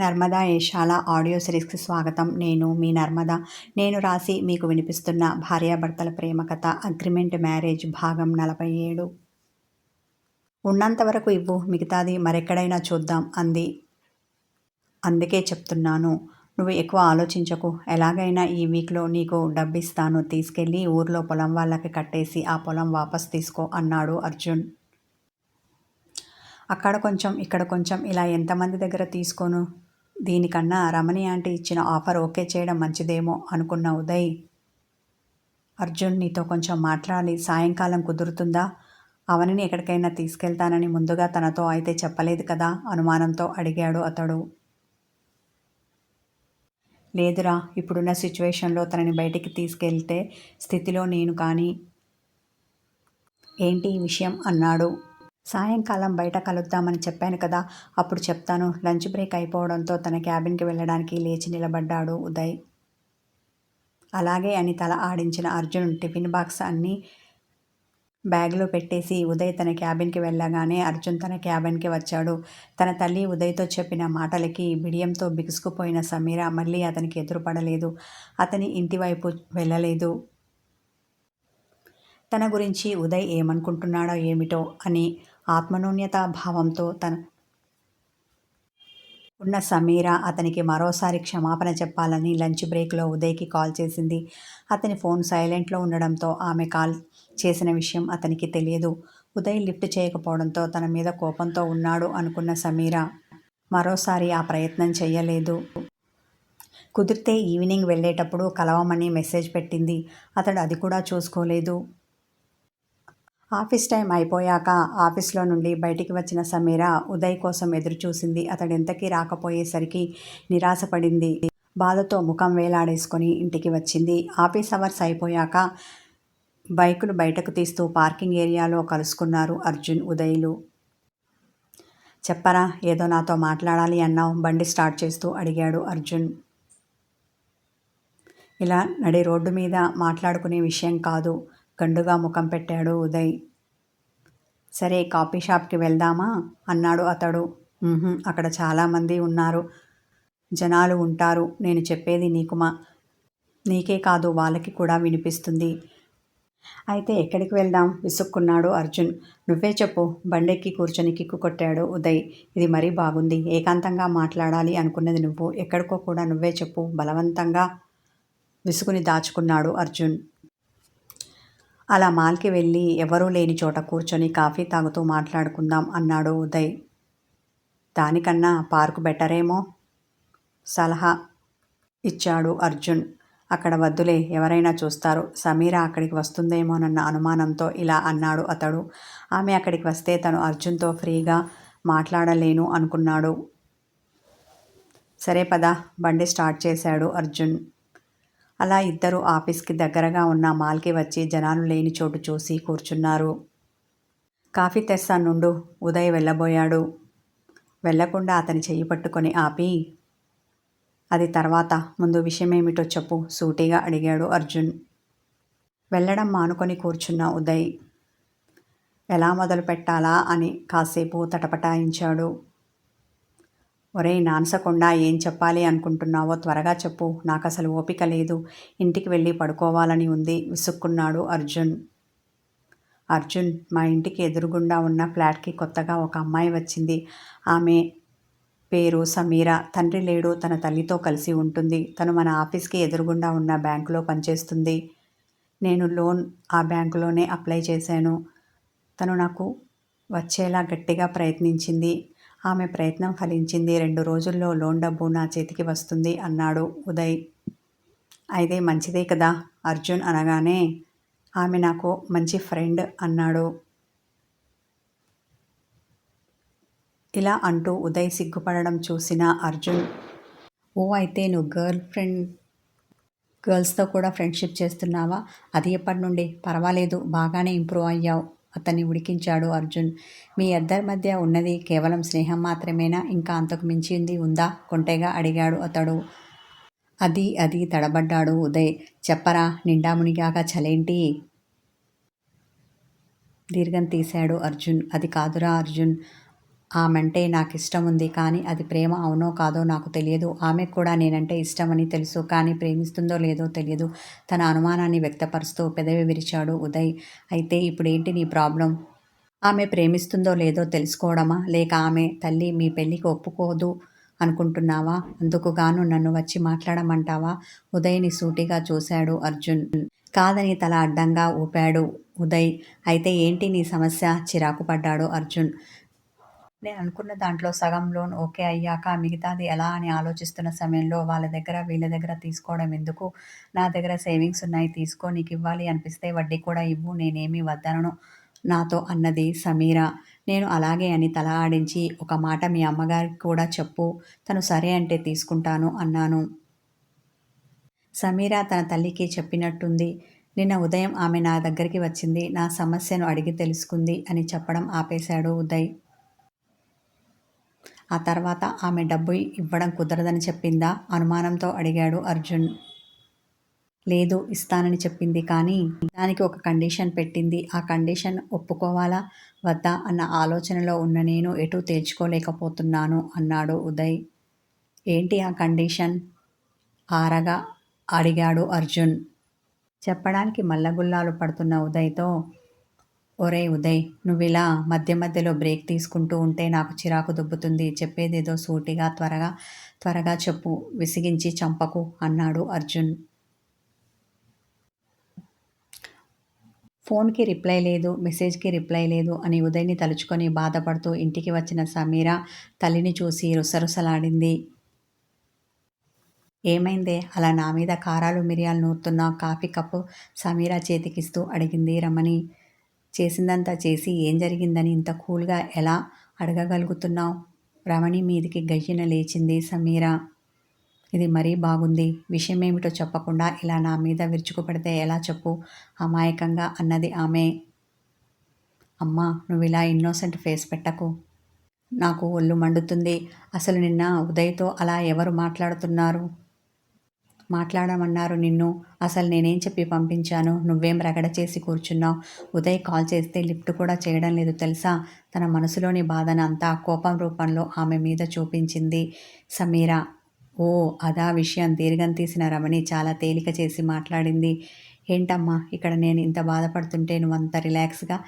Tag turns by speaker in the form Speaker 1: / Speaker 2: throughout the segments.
Speaker 1: Narmada Eshala audio సిరీస్కి స్వాగతం. నేను మీ నర్మద. నేను రాసి మీకు వినిపిస్తున్న భార్యాభర్తల ప్రేమ కథ అగ్రిమెంట్ మ్యారేజ్ భాగం నలభై ఏడు ఉన్నంత వరకు ఇవ్వు మిగతాది మరెక్కడైనా చూద్దాం అంది. అందుకే చెప్తున్నాను నువ్వు ఎక్కువ ఆలోచించకు. ఎలాగైనా ఈ వీక్లో నీకు డబ్బిస్తాను తీసుకెళ్ళి ఊర్లో పొలం వాళ్ళకి కట్టేసి ఆ పొలం వాపస్ తీసుకో అన్నాడు అర్జున్. అక్కడ కొంచెం ఇక్కడ కొంచెం ఇలా ఎంతమంది దగ్గర తీసుకోను? దీనికన్నా రమణి ఆంటీ ఇచ్చిన ఆఫర్ ఓకే చేయడం మంచిదేమో అనుకున్న ఉదయ్. అర్జున్ నీతో కొంచెం మాట్లాడాలి సాయంకాలం కుదురుతుందా? అవనిని ఎక్కడికైనా తీసుకెళ్తానని ముందుగా తనతో అయితే చెప్పలేదు కదా? అనుమానంతో అడిగాడు అతడు. లేదురా ఇప్పుడున్న సిచ్యువేషన్లో తనని బయటికి తీసుకెళ్తే స్థితిలో నేను కానీ. ఏంటి ఈ విషయం? అన్నాడు. సాయంకాలం బయట కలుద్దామని చెప్పాను కదా అప్పుడు చెప్తాను. లంచ్ బ్రేక్ అయిపోవడంతో తన క్యాబిన్కి వెళ్ళడానికి లేచి నిలబడ్డాడు ఉదయ్. అలాగే అని తల ఆడించిన అర్జున్ టిఫిన్ బాక్స్ అన్నీ బ్యాగ్లో పెట్టేసి ఉదయ్ తన క్యాబిన్కి వెళ్ళగానే అర్జున్ తన క్యాబిన్కి వచ్చాడు. తన తల్లి ఉదయ్తో చెప్పిన మాటలకి బిడియంతో బిగుసుకుపోయిన సమీర మళ్ళీ అతనికి ఎదురుపడలేదు. అతని ఇంటి వైపు వెళ్ళలేదు. తన గురించి ఉదయ్ ఏమనుకుంటున్నాడో ఏమిటో అని ఆత్మనూన్యత భావంతో తన ఉన్న సమీర అతనికి మరోసారి క్షమాపణ చెప్పాలని లంచ్ బ్రేక్లో ఉదయ్కి కాల్ చేసింది. అతని ఫోన్ సైలెంట్లో ఉండడంతో ఆమె కాల్ చేసిన విషయం అతనికి తెలియదు. ఉదయ్ లిఫ్ట్ చేయకపోవడంతో తన మీద కోపంతో ఉన్నాడు అనుకున్న సమీర మరోసారి ఆ ప్రయత్నం చేయలేదు. కుదిరితే ఈవినింగ్ వెళ్ళేటప్పుడు కలవమని మెసేజ్ పెట్టింది. అతడు అది కూడా చూసుకోలేదు. ఆఫీస్ టైం అయిపోయాక ఆఫీస్లో నుండి బయటికి వచ్చిన సమీర ఉదయ్ కోసం ఎదురుచూసింది. అతడెంతకీ రాకపోయేసరికి నిరాశపడింది. బాధతో ముఖం వేలాడేసుకొని ఇంటికి వచ్చింది. ఆఫీస్ అవర్స్ అయిపోయాక బైకులు బయటకు తీస్తూ పార్కింగ్ ఏరియాలో కలుసుకున్నారు అర్జున్ ఉదయ్లు. చెప్పరా ఏదో నాతో మాట్లాడాలి అన్నావు బండి స్టార్ట్ చేస్తూ అడిగాడు అర్జున్. ఇలా నడి రోడ్డు మీద మాట్లాడుకునే విషయం కాదు. గండుగా ముఖం పెట్టాడు ఉదయ్. సరే కాఫీ షాప్కి వెళ్దామా? అన్నాడు అతడు. అక్కడ చాలామంది ఉన్నారు. జనాలు ఉంటారు. నేను చెప్పేది నీకుమా? నీకే కాదు వాళ్ళకి కూడా వినిపిస్తుంది. అయితే ఎక్కడికి వెళ్దాం? విసుక్కున్నాడు అర్జున్. నువ్వే చెప్పు. బండెక్కి కూర్చొని కిక్కు కొట్టాడు ఉదయ్. ఇది మరీ బాగుంది. ఏకాంతంగా మాట్లాడాలి అనుకున్నది నువ్వు. ఎక్కడికో కూడా నువ్వే చెప్పు. బలవంతంగా విసుగుని దాచుకున్నాడు అర్జున్. అలా మాల్కి వెళ్ళి ఎవరూ లేని చోట కూర్చొని కాఫీ తాగుతూ మాట్లాడుకుందాం అన్నాడు ఉదయ్. దానికన్నా పార్కు బెటరేమో? సలహా ఇచ్చాడు అర్జున్. అక్కడ వద్దులే ఎవరైనా చూస్తారు. సమీర అక్కడికి వస్తుందేమోనన్న అనుమానంతో ఇలా అన్నాడు అతడు. ఆమె అక్కడికి వస్తే తను అర్జున్తో ఫ్రీగా మాట్లాడలేను అనుకున్నాడు. సరే పద బండి స్టార్ట్ చేశాడు అర్జున్. అలా ఇద్దరు ఆఫీస్కి దగ్గరగా ఉన్న మాల్కి వచ్చి జనాలు లేని చోటు చూసి కూర్చున్నారు. కాఫీ తెస్తానుండు ఉదయ్ వెళ్ళబోయాడు. వెళ్ళకుండా అతని చెయ్యి పట్టుకొని ఆపి అది తర్వాత. ముందు విషయమేమిటో చెప్పు సూటిగా అడిగాడు అర్జున్. వెళ్ళడం మానుకొని కూర్చున్న ఉదయ్. ఎలా మొదలు పెట్టాలా అని కాసేపు తటపటాయించాడు. ఒరే నాన్సకుండా ఏం చెప్పాలి అనుకుంటున్నావో త్వరగా చెప్పు. నాకు అసలు ఓపిక లేదు. ఇంటికి వెళ్ళి పడుకోవాలని ఉంది విసుక్కున్నాడు అర్జున్. అర్జున్ మా ఇంటికి ఎదురుగుండా ఉన్న ఫ్లాట్కి కొత్తగా ఒక అమ్మాయి వచ్చింది. ఆమె పేరు సమీర. తండ్రి లేడు తన తల్లితో కలిసి ఉంటుంది. తను మన ఆఫీస్కి ఎదురుగుండా ఉన్న బ్యాంకులో పనిచేస్తుంది. నేను లోన్ ఆ బ్యాంకులోనే అప్లై చేశాను. తను నాకు వచ్చేలా గట్టిగా ప్రయత్నించింది. ఆమె ప్రయత్నం ఫలించింది. రెండు రోజుల్లో లోన్ డబ్బు నా చేతికి వస్తుంది అన్నాడు ఉదయ్. అయితే మంచిదే కదా? అర్జున్ అనగానే ఆమె నాకు మంచి ఫ్రెండ్ అన్నాడు. ఇలా అంటూ ఉదయ్ సిగ్గుపడడం చూసిన అర్జున్ ఓ అయితే నువ్వు గర్ల్ ఫ్రెండ్ గర్ల్స్తో కూడా ఫ్రెండ్షిప్ చేస్తున్నావా? అది ఎప్పటి నుండి పర్వాలేదు బాగానే ఇంప్రూవ్ అయ్యావు. అతన్ని ఉడికించాడు అర్జున్. మీ ఇద్దరి మధ్య ఉన్నది కేవలం స్నేహం మాత్రమేనా? ఇంకా అంతకు మించింది ఉందా? కొంటెగా అడిగాడు అతడు. అది అది తడబడ్డాడు ఉదయ్. చెప్పరా నిండా మునిగాక చలేంటి? దీర్ఘం తీశాడు అర్జున్. అది కాదురా అర్జున్. ఆమెంటే నాకు ఇష్టం ఉంది కానీ అది ప్రేమ అవునో కాదో నాకు తెలియదు. ఆమెకు కూడా నేనంటే ఇష్టమని తెలుసు కానీ ప్రేమిస్తుందో లేదో తెలియదు. తన అనుమానాన్ని వ్యక్తపరుస్తూ పెదవి విరిచాడు ఉదయ్. అయితే ఇప్పుడు ఏంటి నీ ప్రాబ్లం? ఆమె ప్రేమిస్తుందో లేదో తెలుసుకోవడమా? లేక ఆమె తల్లి మీ పెళ్ళికి ఒప్పుకోదు అనుకుంటున్నావా? అందుకుగాను నన్ను వచ్చి మాట్లాడమంటావా? ఉదయ్ని సూటిగా చూశాడు అర్జున్. కాదని తల అడ్డంగా ఊపాడు ఉదయ్. అయితే ఏంటి నీ సమస్య? చిరాకు పడ్డాడు అర్జున్. నేను అనుకున్న దాంట్లో సగం లోన్ ఓకే అయ్యాక మిగతాది ఎలా అని ఆలోచిస్తున్న సమయంలో వాళ్ళ దగ్గర వీళ్ళ దగ్గర తీసుకోవడం ఎందుకు? నా దగ్గర సేవింగ్స్ ఉన్నాయి తీసుకో నీకు ఇవ్వాలి అనిపిస్తే వడ్డీ కూడా ఇవ్వు నేనేమి వద్దనను. నాతో అన్నది సమీర. నేను అలాగే అని తల ఆడించి ఒక మాట మీ అమ్మగారికి కూడా చెప్పు. తను సరే అంటే తీసుకుంటాను అన్నాను. సమీర తన తల్లికి చెప్పినట్టుంది. నిన్న ఉదయం ఆమె నా దగ్గరికి వచ్చింది. నా సమస్యను అడిగి తెలుసుకుంది అని చెప్పడం ఆపేశాడు ఉదయ్. ఆ తర్వాత ఆమె డబ్బు ఇవ్వడం కుదరదని చెప్పిందా? అనుమానంతో అడిగాడు అర్జున్. లేదు ఇస్తానని చెప్పింది కానీ దానికి ఒక కండిషన్ పెట్టింది. ఆ కండిషన్ ఒప్పుకోవాలా? వద్దా అన్న ఆలోచనలో ఉన్న నేను ఎటు తేల్చుకోలేకపోతున్నాను అన్నాడు ఉదయ్. ఏంటి ఆ కండిషన్? ఆరగా అడిగాడు అర్జున్. చెప్పడానికి మల్లగుల్లాలు పడుతున్న ఉదయ్తో ఒరే ఉదయ్ నువ్విలా మధ్య మధ్యలో బ్రేక్ తీసుకుంటూ ఉంటే నాకు చిరాకు దుబ్బుతుంది. చెప్పేదేదో సూటిగా త్వరగా త్వరగా చెప్పు. విసిగించి చంపకు అన్నాడు అర్జున్. ఫోన్కి రిప్లై లేదు మెసేజ్కి రిప్లై లేదు అని ఉదయ్ని తలుచుకొని బాధపడుతూ ఇంటికి వచ్చిన సమీర తల్లిని చూసి రుసరుసలాడింది. ఏమైందే? అలా నా మీద కారాలు మిరియాలు నూరుతున్న కాఫీ కప్పు సమీర చేతికిస్తూ అడిగింది రమణి. చేసిందంతా చేసి ఏం జరిగిందని ఇంత కూల్గా ఎలా అడగగలుగుతున్నావు? రమణి మీదికి గయ్యన లేచింది సమీర. ఇది మరీ బాగుంది. విషయం ఏమిటో చెప్పకుండా ఇలా నా మీద విరుచుకుపడితే ఎలా చెప్పు? అమాయకంగా అన్నది ఆమె. అమ్మా నువ్వు ఇలా ఇన్నోసెంట్ ఫేస్ పెట్టకు. నాకు ఒళ్ళు మండుతుంది. అసలు నిన్న ఉదయ్తో అలా ఎవరు మాట్లాడుతున్నారు? మాట్లాడమన్నారు నిన్ను. అసలు నేనేం చెప్పి పంపించాను? నువ్వేం రగడ చేసి కూర్చున్నావు? ఉదయ్ కాల్ చేస్తే లిఫ్ట్ కూడా చేయడం లేదు తెలుసా? తన మనసులోని బాధను అంతా కోపం రూపంలో ఆమె మీద చూపించింది సమీర. ఓ అదా విషయం దీర్ఘం తీసిన రమణి చాలా తేలిక చేసి మాట్లాడింది. ఏంటమ్మా ఇక్కడ నేను ఇంత బాధపడుతుంటే నువ్వు అంత రిలాక్స్గా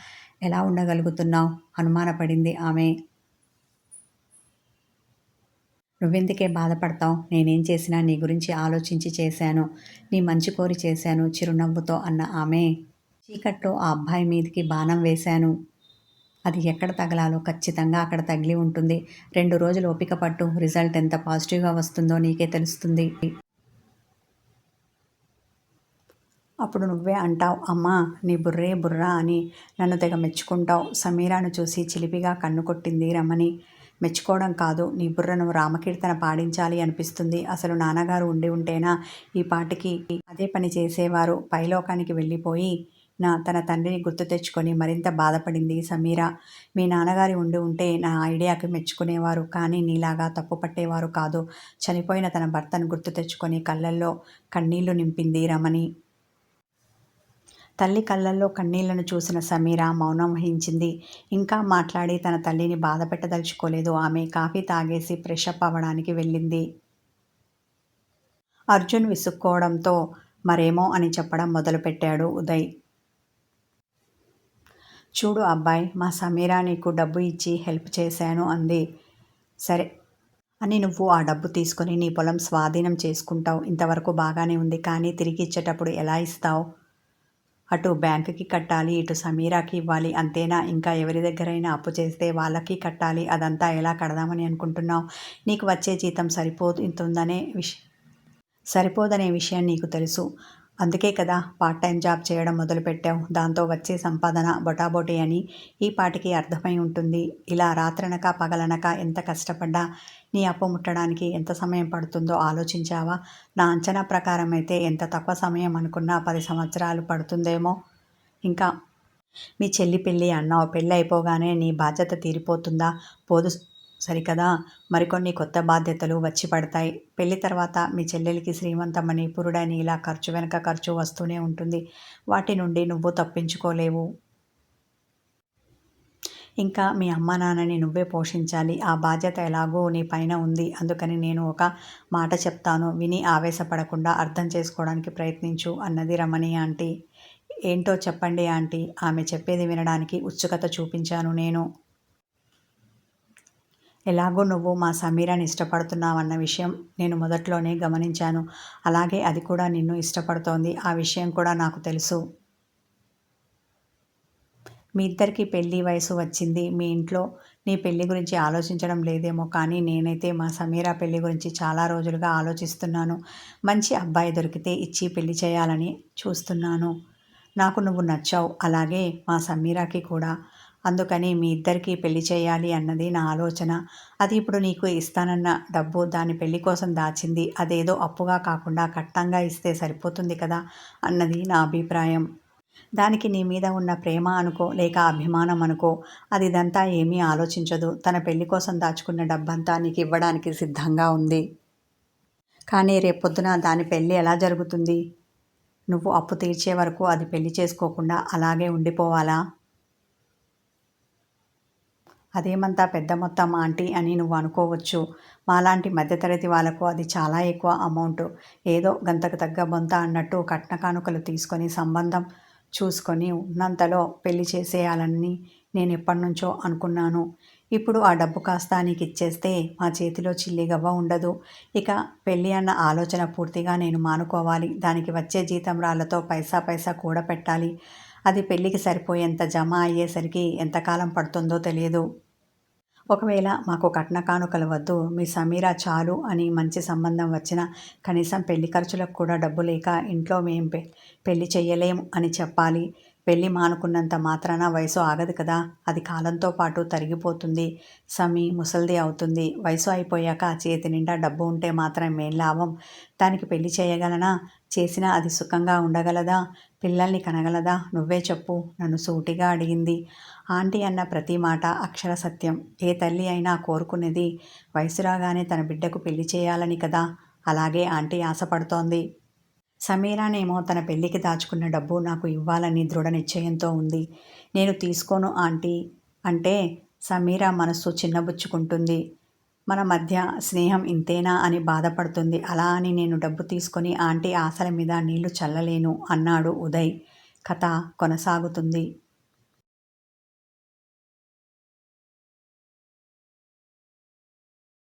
Speaker 1: ఎలా ఉండగలుగుతున్నావు? అనుమానపడింది ఆమె. నువ్వెందుకే బాధపడతావు? నేనేం చేసినా నీ గురించి ఆలోచించి చేశాను. నీ మంచి కోరి చేశాను చిరునవ్వుతో అన్న ఆమె. చీకట్లో ఆ అబ్బాయి మీదికి బాణం వేశాను. అది ఎక్కడ తగలాలో ఖచ్చితంగా అక్కడ తగిలి ఉంటుంది. రెండు రోజులు ఓపిక పట్టు. రిజల్ట్ ఎంత పాజిటివ్గా వస్తుందో నీకే తెలుస్తుంది. అప్పుడు నువ్వే అంటావు అమ్మా నీ బుర్రే బుర్రా అని నన్ను తెగ మెచ్చుకుంటావు. సమీరాను చూసి చిలిపిగా కన్ను కొట్టింది రమణి. మెచ్చుకోవడం కాదు. నీ బుర్రను రామకీర్తన పాడించాలి అనిపిస్తుంది. అసలు నాన్నగారు ఉండి ఉంటేనా ఈ పాటికి అదే పని చేసేవారు. పైలోకానికి వెళ్ళిపోయి నా తన తండ్రిని గుర్తు తెచ్చుకొని మరింత బాధపడింది సమీర. మీ నాన్నగారి ఉండి ఉంటే నా ఐడియాకి మెచ్చుకునేవారు కానీ నీలాగా తప్పు పట్టేవారు కాదు. చనిపోయిన తన భర్తను గుర్తు తెచ్చుకొని కళ్ళల్లో కన్నీళ్ళు నింపింది రమణి. తల్లి కళ్ళల్లో కన్నీళ్ళను చూసిన సమీర మౌనం వహించింది. ఇంకా మాట్లాడి తన తల్లిని బాధ పెట్టదలుచుకోలేదు. ఆమె కాఫీ తాగేసి ఫ్రెష్ అప్ అవ్వడానికి వెళ్ళింది. అర్జున్ విసుక్కోవడంతో మరేమో అని చెప్పడం మొదలుపెట్టాడు ఉదయ్. చూడు అబ్బాయి మా సమీరా నీకు డబ్బు ఇచ్చి హెల్ప్ చేశాను అంది. సరే అని నువ్వు ఆ డబ్బు తీసుకొని నీ పొలం స్వాధీనం చేసుకుంటావు. ఇంతవరకు బాగానే ఉంది. కానీ తిరిగి ఇచ్చేటప్పుడు ఎలా ఇస్తావు? అటు బ్యాంకుకి కట్టాలి ఇటు సమీరాకి ఇవ్వాలి అంతేనా? ఇంకా ఎవరి దగ్గరైనా అప్పు చేస్తే వాళ్ళకి కట్టాలి. అదంతా ఎలా కడదామని అనుకుంటున్నావు? నీకు వచ్చే జీతం సరిపోతుందనే విష సరిపోదనే విషయం నీకు తెలుసు. అందుకే కదా పార్ట్ టైం జాబ్ చేయడం మొదలుపెట్టావు. దాంతో వచ్చే సంపాదన బొటాబొటి అని ఈ పాటికి అర్థమై ఉంటుంది. ఇలా రాత్రనక పగలనక ఎంత కష్టపడ్డా నీ అప్పు ముట్టడానికి ఎంత సమయం పడుతుందో ఆలోచించావా? నా అంచనా ప్రకారం అయితే ఎంత తక్కువ సమయం అనుకున్నా పది సంవత్సరాలు పడుతుందేమో. ఇంకా మీ చెల్లి పెళ్ళి అన్నావు. పెళ్ళి అయిపోగానే నీ బాధ్యత తీరిపోతుందా? పోదు సరికదా? మరికొన్ని కొత్త బాధ్యతలు వచ్చి పడతాయి. పెళ్ళి తర్వాత మీ చెల్లెలికి శ్రీమంతమని పురుడని ఇలా ఖర్చు వెనక ఖర్చు వస్తూనే ఉంటుంది. వాటి నుండి నువ్వు తప్పించుకోలేవు. ఇంకా మీ అమ్మ నాన్నని నువ్వే పోషించాలి. ఆ బాధ్యత ఎలాగో నీ పైన ఉంది. అందుకని నేను ఒక మాట చెప్తాను. విని ఆవేశపడకుండా అర్థం చేసుకోవడానికి ప్రయత్నించు అన్నది రమణి ఆంటీ. ఏంటో చెప్పండి ఆంటీ. ఆమె చెప్పేది వినడానికి ఉత్సుకత చూపించాను నేను. ఎలాగో నువ్వు మా సమీరాని ఇష్టపడుతున్నావన్న విషయం నేను మొదట్లోనే గమనించాను. అలాగే అది కూడా నిన్ను ఇష్టపడుతోంది. ఆ విషయం కూడా నాకు తెలుసు. మీ ఇద్దరికి పెళ్ళి వయసు వచ్చింది. మీ ఇంట్లో నీ పెళ్ళి గురించి ఆలోచించడం లేదేమో కానీ నేనైతే మా సమీరా పెళ్ళి గురించి చాలా రోజులుగా ఆలోచిస్తున్నాను. మంచి అబ్బాయి దొరికితే ఇచ్చి పెళ్ళి చేయాలని చూస్తున్నాను. నాకు నువ్వు నచ్చావు. అలాగే మా సమీరాకి కూడా. అందుకని మీ ఇద్దరికీ పెళ్ళి చేయాలి అన్నది నా ఆలోచన. అది ఇప్పుడు నీకు ఇస్తానన్న డబ్బు దాని పెళ్ళి కోసం దాచింది. అదేదో అప్పుగా కాకుండా కట్టంగా ఇస్తే సరిపోతుంది కదా అన్నది నా అభిప్రాయం. దానికి నీ మీద ఉన్న ప్రేమ అనుకో లేక అభిమానం అనుకో అది ఇదంతా ఏమీ ఆలోచించదు. తన పెళ్ళి కోసం దాచుకున్న డబ్బంతా నీకు ఇవ్వడానికి సిద్ధంగా ఉంది. కానీ రేపొద్దున దాని పెళ్ళి ఎలా జరుగుతుంది? నువ్వు అప్పు తీర్చే వరకు అది పెళ్ళి చేసుకోకుండా అలాగే ఉండిపోవాలా? అదేమంతా పెద్ద మొత్తం ఆంటీ అని నువ్వు అనుకోవచ్చు. మాలాంటి మధ్యతరగతి వాళ్ళకు అది చాలా ఎక్కువ అమౌంట్. ఏదో గంతకు తగ్గ బొంత అన్నట్టు కట్న కానుకలు తీసుకొని సంబంధం చూసుకొని ఉన్నంతలో పెళ్ళి చేసేయాలని నేను ఎప్పటి నుంచో అనుకున్నాను. ఇప్పుడు ఆ డబ్బు కాస్త నీకు ఇచ్చేస్తే మా చేతిలో చిల్లిగవ్వ ఉండదు. ఇక పెళ్ళి అన్న ఆలోచన పూర్తిగా నేను మానుకోవాలి. దానికి వచ్చే జీతం రాళ్ళతో పైసా పైసా కూడా పెట్టాలి అది పెళ్ళికి సరిపోయేంత జమ అయ్యేసరికి ఎంతకాలం పడుతుందో తెలియదు. ఒకవేళ మాకు కట్న కానుకలు వద్దు మీ సమీరా చాలు అని మంచి సంబంధం వచ్చిన కనీసం పెళ్ళి ఖర్చులకు కూడా డబ్బు లేక ఇంట్లో మేం పెళ్ళి చెయ్యలేము అని చెప్పాలి. పెళ్ళి మానుకున్నంత మాత్రాన వయసు ఆగదు కదా అది కాలంతో పాటు తరిగిపోతుంది. సమీ ముసల్ది అవుతుంది. వయసు అయిపోయాక చేతి నిండా డబ్బు ఉంటే మాత్రం ఏం లాభం. దానికి పెళ్ళి చేయగలనా? చేసినా అది సుఖంగా ఉండగలదా? పిల్లల్ని కనగలదా? నువ్వే చెప్పు. నన్ను సూటిగా అడిగింది. ఆంటీ అన్న ప్రతి మాట అక్షర సత్యం. ఏ తల్లి అయినా కోరుకునేది వయసురాగానే తన బిడ్డకు పెళ్ళి చేయాలని కదా? అలాగే ఆంటీ ఆశపడుతోంది. సమీరానేమో తన పెళ్ళికి దాచుకున్న డబ్బు నాకు ఇవ్వాలని దృఢ నిశ్చయంతో ఉంది. నేను తీసుకోను ఆంటీ. అంటే సమీరా మనస్సు చిన్నబుచ్చుకుంటుంది. మన మధ్య స్నేహం ఇంతేనా అని బాధపడుతుంది. అలా అని నేను డబ్బు తీసుకొని ఆంటీ ఆశల మీద నీళ్ళు చల్లలేను అన్నాడు ఉదయ్. కథ కొనసాగుతుంది.